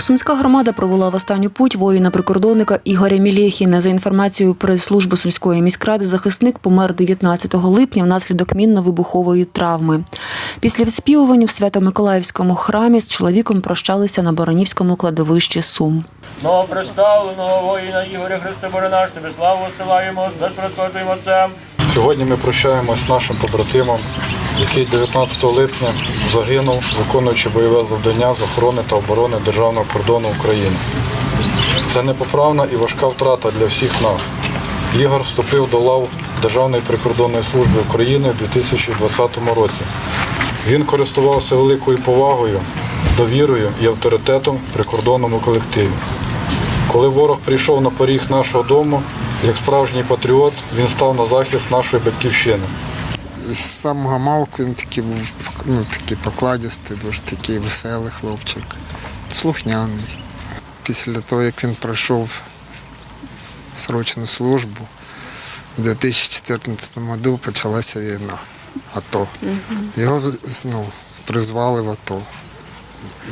Сумська громада провела в останню путь воїна-прикордонника Ігоря Мілєхіна. За інформацією прес-служби Сумської міськради, захисник помер 19 липня внаслідок мінно-вибухової травми. Після відспівування в Свято-Миколаївському храмі з чоловіком прощалися на Боронівському кладовищі Сум. Новоприставленого воїна Ігоря Христобора наш, тобі славу осилаємо з безпродкотим отцем. Сьогодні ми прощаємось з нашим побратимом, який 19 липня загинув, виконуючи бойове завдання з охорони та оборони державного кордону України. Це непоправна і важка втрата для всіх нас. Ігор вступив до лав Державної прикордонної служби України у 2020 році. Він користувався великою повагою, довірою і авторитетом в прикордонному колективі. Коли ворог прийшов на поріг нашого дому, як справжній патріот, він став на захист нашої батьківщини. З самого малку він такий був ну, такий покладістий, дуже такий веселий хлопчик, слухняний. Після того, як він пройшов срочну службу, у 2014 році почалася війна, АТО. Його ну, призвали в АТО.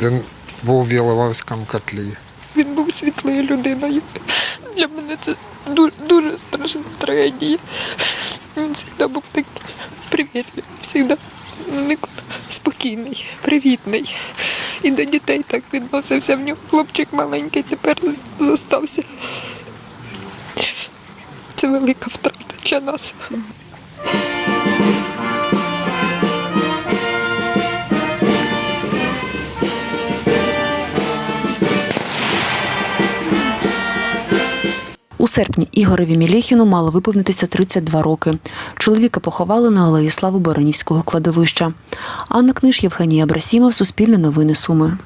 Він був в Біловарському котлі. Він був світлою людиною. Для мене це дуже, дуже страшна трагедія. Він завжди був такий привітний, завжди спокійний, привітний. І до дітей так відносився. В нього хлопчик маленький тепер зостався. Це велика втрата для нас. Серпні Ігореві Мілєхіну мало виповнитися 32 роки. Чоловіка поховали на алеї Слави Боронівського кладовища. Анна Книж, Євгенія Абрасімов, Суспільне новини Суми.